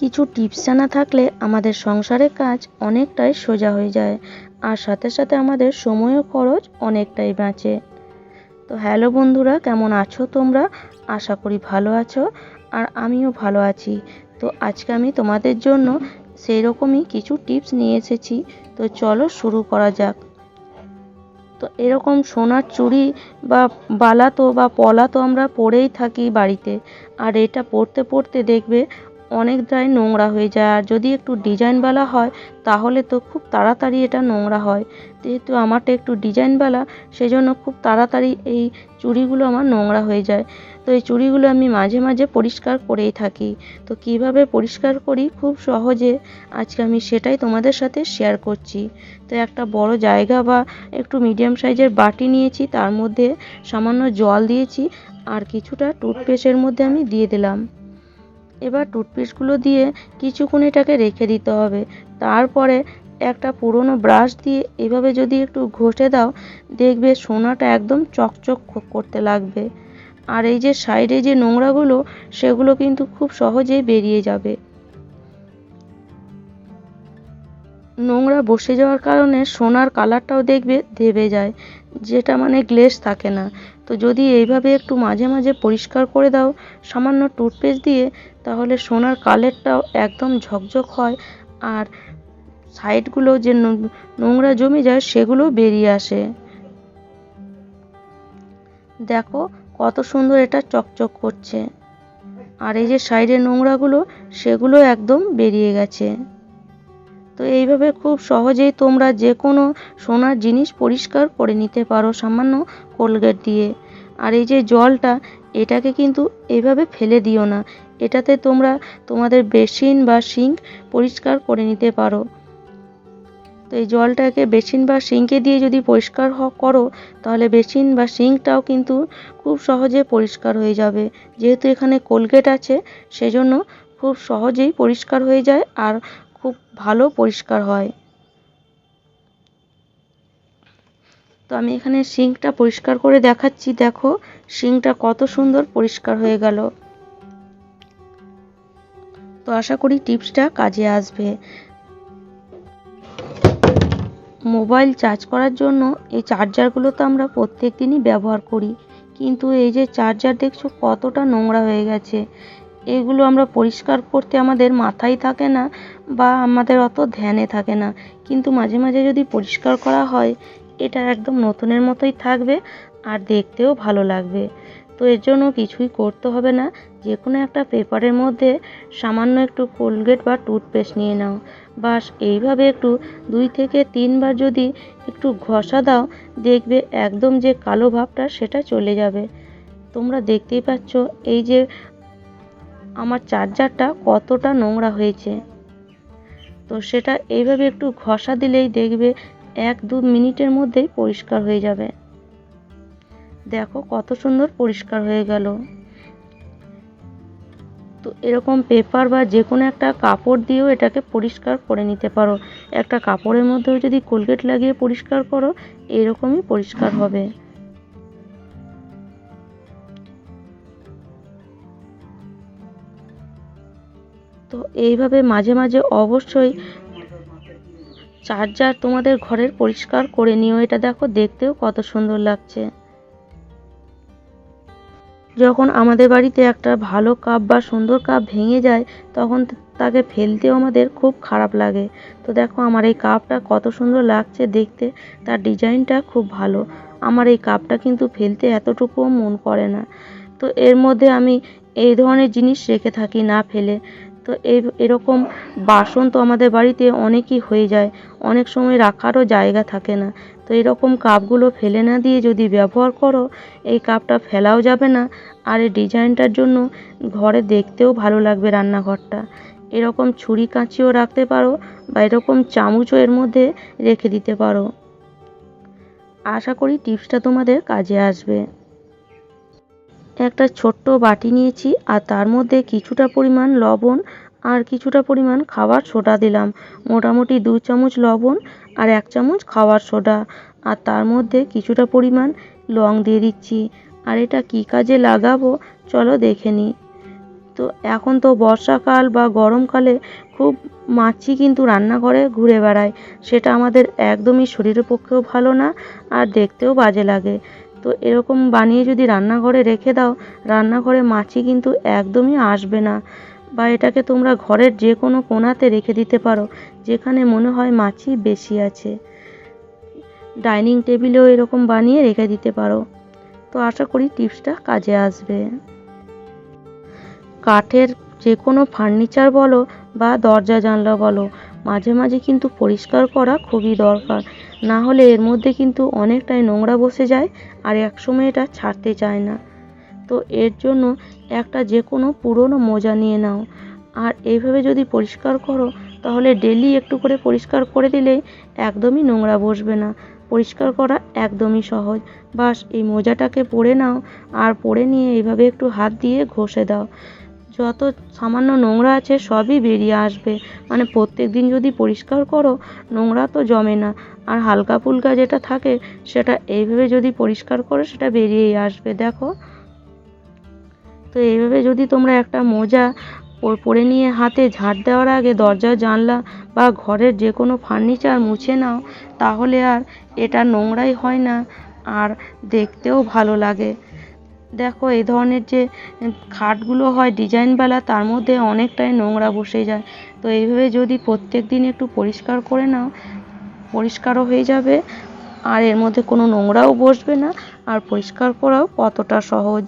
কিছু টিপস জানা থাকলে আমাদের সংসারের কাজ অনেকটাই সোজা হয়ে যায়, আর সাথে সাথে আমাদের সময়ও খরচ অনেকটাই বাঁচে। তো হ্যালো বন্ধুরা, কেমন আছো তোমরা? আশা করি ভালো আছো, আর আমিও ভালো আছি। তো আজকে আমি তোমাদের জন্য সেই রকমই কিছু টিপস নিয়ে এসেছি। তো চলো শুরু করা যাক। তো এরকম সোনার চুড়ি বা বালা তো বা পলা তো আমরা পরেই থাকি বাড়িতে, আর এটা পড়তে পড়তে দেখবে অনেকটাই নোংরা হয়ে যায়। আর যদি একটু ডিজাইনওয়ালা হয়, তাহলে তো খুব তাড়াতাড়ি এটা নোংরা হয়। যেহেতু আমারটা একটু ডিজাইনওয়ালা সেজন্য খুব তাড়াতাড়ি এই চুড়িগুলো আমার নোংরা হয়ে যায়। তো এই চুড়িগুলো আমি মাঝে মাঝে পরিষ্কার করেই থাকি। তো কীভাবে পরিষ্কার করি? খুব সহজে আজকে আমি সেটাই তোমাদের সাথে শেয়ার করছি। তো একটা বড় জায়গা বা একটু মিডিয়াম সাইজের বাটি নিয়েছি, তার মধ্যে সামান্য জল দিয়েছি, আর কিছুটা টুথপেস্টের মধ্যে আমি দিয়ে দিলাম। এবার টুথপেস্টগুলো দিয়ে কিছুক্ষণ এটাকে রেখে দিতে হবে। তারপরে একটা পুরনো ব্রাশ দিয়ে এভাবে যদি একটু ঘষে দাও, দেখবে সোনাটা একদম চকচক করতে লাগবে। আর এই যে সাইডে যে নোংরাগুলো, সেগুলো কিন্তু খুব সহজেই বেরিয়ে যাবে। নোংরা বসে যাওয়ার কারণে সোনার কালারটাও দেখবে দেবে যায়। যেটা মানে গ্লেস থাকে না। তো যদি এইভাবে একটু মাঝে মাঝে পরিষ্কার করে দাও, সামান্য টুথপেস্ট দিয়ে, তাহলে সোনার কালারটাও একদম ঝকঝক হয় আর সাইডগুলো যে নোংরা জমে যায় সেগুলো বেরিয়ে আসে। দেখো কত সুন্দর এটা চকচক করছে। আর এই যে সাইডের নোংরাগুলো, সেগুলো একদম বেরিয়ে গেছে। তো এইভাবে খুব সহজেই তোমরা যে কোনো সোনার জিনিস পরিষ্কার করে নিতে পারো সামান্য কোলগেট দিয়ে। আর এই যে জলটা, এটাকে কিন্তু এভাবে ফেলে দিও না। এটাতে তোমরা তোমাদের বেসিন বা সিঙ্ক পরিষ্কার করে নিতে পারো। তো এই জলটাকে বেসিন বা সিঙ্কে দিয়ে যদি পরিষ্কার করো, তাহলে বেসিন বা সিঙ্কটাও কিন্তু খুব সহজে পরিষ্কার হয়ে যাবে। যেহেতু এখানে কোলগেট আছে, সেজন্য খুব সহজেই পরিষ্কার হয়ে যায়। আর খুব ভালো পরিষ্কার হয়। তো আমি এখানে সিঙ্কটা পরিষ্কার করে দেখাচ্ছি, দেখো। সিঙ্কটা কত সুন্দর পরিষ্কার হয়ে গেল। তো আশা করি টিপসটা কাজে আসবে। মোবাইল চার্জ করার জন্য এই চার্জারগুলো তো আমরা প্রত্যেক দিনই ব্যবহার করি। কিন্তু এই যে চার্জার দেখছ কতটা নোংরা হয়ে গেছে। এগুলো আমরা পরিষ্কার করতে আমাদের মাথায় থাকে না বা আমাদের অত ধ্যানে থাকে না। কিন্তু মাঝে মাঝে যদি পরিষ্কার করা হয়, এটা একদম নতুনের মতোই থাকবে আর দেখতেও ভালো লাগবে। তো এর জন্য কিছুই করতে হবে না। যে কোনো একটা পেপারের মধ্যে সামান্য একটু কোলগেট বা টুথপেস্ট নিয়ে নাও। বাস এইভাবে একটু দুই থেকে তিনবার যদি একটু ঘষা দাও, দেখবে একদম যে কালো ভাবটা সেটা চলে যাবে। তোমরা দেখতেই পাচ্ছ, এই যে আমার চার্জারটা কতটা নোংরা হয়েছে। তো সেটা এইভাবে একটু ঘষা দিলেই দেখবে এক দু মিনিটের মধ্যেই পরিষ্কার হয়ে যাবে। দেখো কত সুন্দর পরিষ্কার হয়ে গেল। তো এরকম পেপার বা যে কোনো একটা কাপড় দিয়েও এটাকে পরিষ্কার করে নিতে পারো। একটা কাপড়ের মধ্যেও যদি কোলগেট লাগিয়ে পরিষ্কার করো, এরকমই পরিষ্কার হবে। তো এইভাবে মাঝে মাঝে অবশ্যই চার্জার তোমাদের ঘরের পরিষ্কার করে নিও। এটা দেখো দেখতেও কত সুন্দর লাগছে। যখন আমাদের বাড়িতে একটা ভালো কাপ বা সুন্দর কাপ ভেঙে যায়, তখন তাকে ফেলতেও আমাদের খুব খারাপ লাগে। তো দেখো আমার এই কাপটা কত সুন্দর লাগছে দেখতে, তার ডিজাইনটা খুব ভালো। আমার এই কাপটা কিন্তু ফেলতে এতটুকুও মন করে না। তো এর মধ্যে আমি এই ধরনের জিনিস রেখে থাকি না ফেলে। তো এই এরকম বাসন তো আমাদের বাড়িতে অনেকই হয়ে যায়। অনেক সময় রাখারও জায়গা থাকে না। তো এরকম কাপগুলো ফেলে না দিয়ে যদি ব্যবহার করো, এই কাপটা ফেলাও যাবে না। আর এই ডিজাইনটার জন্য ঘরে দেখতেও ভালো লাগবে রান্নাঘরটা। এরকম ছুরি কাঁচিও রাখতে পারো বা এরকম চামচও এর মধ্যে রেখে দিতে পারো। আশা করি টিপসটা তোমাদের কাজে আসবে। একটা ছোট্ট বাটি নিয়েছি আর তার মধ্যে কিছুটা পরিমাণ লবণ আর কিছুটা পরিমাণ খাবার সোডা দিলাম। মোটামুটি দু চামচ লবণ আর এক চামচ খাবার সোডা। আর তার মধ্যে কিছুটা পরিমাণ লং দিয়ে দিচ্ছি। আর এটা কী কাজে লাগাবো? চলো দেখে নিই তো এখন তো বর্ষাকাল বা গরমকালে খুব মাছি কিন্তু রান্নাঘরে ঘুরে বেড়ায়। সেটা আমাদের একদমই শরীরের পক্ষেও ভালো না আর দেখতেও বাজে লাগে। তো এরকম বানিয়ে যদি রান্নাঘরে রেখে দাও, রান্নাঘরে মাছি কিন্তু একদমই আসবে না। বা এটাকে তোমরা ঘরের যে কোনো কোণাতে রেখে দিতে পারো, যেখানে মনে হয় মাছি বেশি আছে। ডাইনিং টেবিলেও এরকম বানিয়ে রেখে দিতে পারো। তো আশা করি টিপসটা কাজে আসবে। কাঠের যে কোনো ফার্নিচার বলো বা দরজা জানলা বলো, মাঝে মাঝে কিন্তু পরিষ্কার করা খুবই দরকার। না হলে এর মধ্যে কিন্তু অনেকটাই নোংরা বসে যায় আর একসময় এটা ছাড়তে চায় না। তো এর জন্য একটা যে কোনো পুরনো মোজা নিয়ে নাও। আর এইভাবে যদি পরিষ্কার করো, তাহলে ডেলি একটু করে পরিষ্কার করে দিলেই একদমই নোংরা বসবে না। পরিষ্কার করা একদমই সহজ। বাস এই মোজাটাকে পরে নাও আর পরে নিয়ে এইভাবে একটু হাত দিয়ে ঘষে দাও। যত সামান্য নোংরা আছে সবই বেরিয়ে আসবে। মানে প্রত্যেক দিন যদি পরিষ্কার করো, নোংরা তো জমে না। আর হালকা ফুলকা যেটা থাকে, সেটা এইভাবে যদি পরিষ্কার করো, সেটা বেরিয়েই আসবে। দেখো। তো এইভাবে যদি তোমরা একটা মোজা পরে নিয়ে হাতে ঝাঁট দেওয়ার আগে দরজা, জানলা বা ঘরের যে কোনো ফার্নিচার মুছে নাও, তাহলে আর এটা নোংরাই হয় না। আর দেখতেও ভালো লাগে। দেখো, এই ধরনের যে খাটগুলো হয় ডিজাইনওয়ালা, তার মধ্যে অনেকটাই নোংরা বসে যায়। তো এইভাবে যদি প্রত্যেক দিন একটু পরিষ্কার করে নাও, পরিষ্কারও হয়ে যাবে, আর এর মধ্যে কোনো নোংরাও বসবে না, আর পরিষ্কার করাও কতটা সহজ।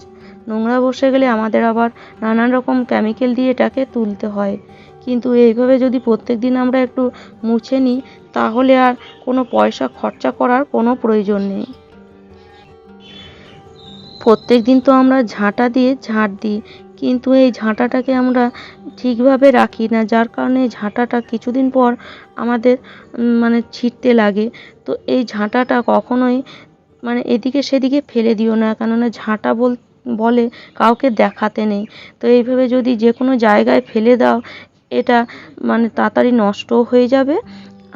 নোংরা বসে গেলে আমাদের আবার নানান রকম কেমিক্যাল দিয়ে এটাকে তুলতে হয়। কিন্তু এইভাবে যদি প্রত্যেক দিন আমরা একটু মুছে নিই, তাহলে আর কোনো পয়সা খরচা করার কোনো প্রয়োজন নেই। প্রত্যেক দিন তো আমরা ঝাঁটা দিয়ে ঝাঁট দিই, কিন্তু এই ঝাঁটাটাকে আমরা ঠিকভাবে রাখি না, যার কারণে ঝাঁটাটা কিছুদিন পর আমাদের মানে ছিঁড়তে লাগে। তো এই ঝাঁটাটা কখনোই মানে এদিকে সেদিকে ফেলে দিও না, কেননা ঝাঁটা বল, বলে কাউকে দেখাতে নেই। তো এইভাবে যদি যে কোনো জায়গায় ফেলে দাও, এটা মানে তাড়াতাড়ি নষ্টও হয়ে যাবে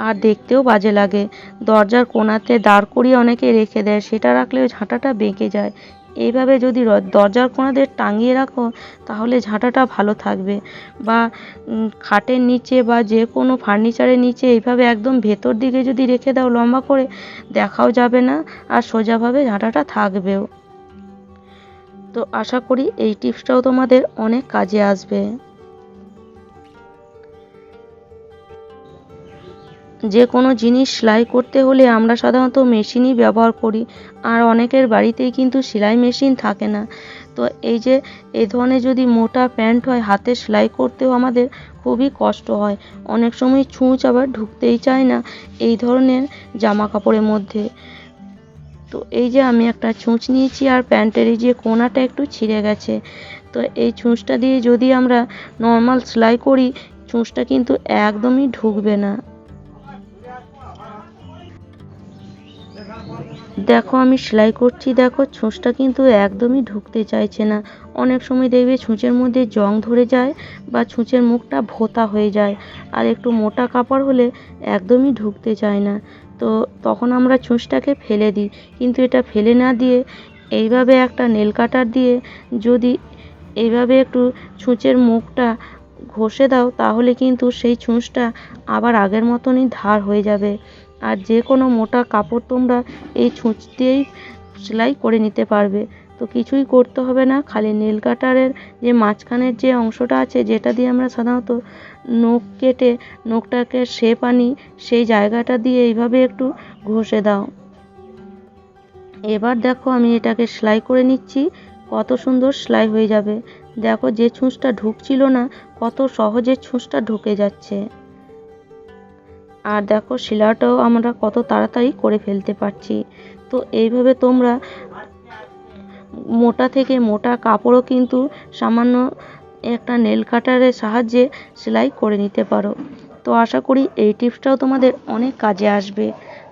আর দেখতেও বাজে লাগে। দরজার কোণাতে দাঁড় করিয়ে অনেকে রেখে দেয়, সেটা রাখলেও ঝাঁটাটা বেঁকে যায়। এইভাবে যদি দরজার কোণাতে টাঙিয়ে রাখো, তাহলে ঝাঁটাটা ভালো থাকবে। বা খাটের নিচে বা যে কোনো ফার্নিচারের নিচে এইভাবে একদম ভেতর দিকে যদি রেখে দাও লম্বা করে, দেখাও যাবে না আর সোজাভাবে ঝাঁটাটা থাকবেও। তো আশা করি এই টিপসটাও তোমাদের অনেক কাজে আসবে। যে কোনো জিনিস সেলাই করতে হলে আমরা সাধারণত মেশিনই ব্যবহার করি, আর অনেকের বাড়িতেই কিন্তু সেলাই মেশিন থাকে না। তো এই যে, এই ধরনের যদি মোটা প্যান্ট হয়, হাতে সেলাই করতেও আমাদের খুবই কষ্ট হয়। অনেক সময় ছুঁচ আবার ঢুকতেই চায় না এই ধরনের জামা কাপড়ের মধ্যে। তো এই যে, আমি একটা ছুঁচ নিয়েছি আর প্যান্টের এই যে কোনাটা একটু ছিঁড়ে গেছে। তো এই ছুঁচটা দিয়ে যদি আমরা নর্মাল সেলাই করি, ছুঁচটা কিন্তু একদমই ঢুকবে না। দেখো, আমি সেলাই করছি, দেখো, ছুঁচটা কিন্তু একদমই ঢুকতে চাইছে না। অনেক সময় দেখবে ছুঁচের মধ্যে জং ধরে যায় বা ছুঁচের মুখটা ভোতা হয়ে যায় আর একটু মোটা কাপড় হলে একদমই ঢুকতে চায় না। তো তখন আমরা ছুঁচটাকে ফেলে দিই। কিন্তু এটা ফেলে না দিয়ে এইভাবে একটা নেল কাটার দিয়ে যদি এইভাবে একটু ছুঁচের মুখটা ঘষে দাও, তাহলে কিন্তু সেই ছুঁচটা আবার আগের মতনই ধার হয়ে যাবে। আর যে কোনো মোটা কাপড় তোমরা এই ছুঁচ দিয়েই সেলাই করে নিতে পারবে। তো কিছুই করতে হবে না, খালি নীল কাটারের যে মাঝখানের যে অংশটা আছে, যেটা দিয়ে আমরা সাধারণত নখ কেটে, নখটাকে শেপ আনি, সেই জায়গাটা দিয়ে এইভাবে একটু ঘষে দাও। এবার দেখো আমি এটাকে সেলাই করে নিচ্ছি, কত সুন্দর সেলাই হয়ে যাবে। দেখো যে ছুঁচটা ঢুকছিল না, কত সহজে ছুঁচটা ঢুকে যাচ্ছে। আর দেখো শিলাটাও আমরা কত তাড়াতাড়ি করে ফেলতে পারছি। তো এইভাবে তোমরা মোটা থেকে মোটা কাপড়ও কিন্তু সামান্য একটা নেল কাটারের সাহায্যে সেলাই করে নিতে পারো। তো আশা করি এই টিপসটাও তোমাদের অনেক কাজে আসবে।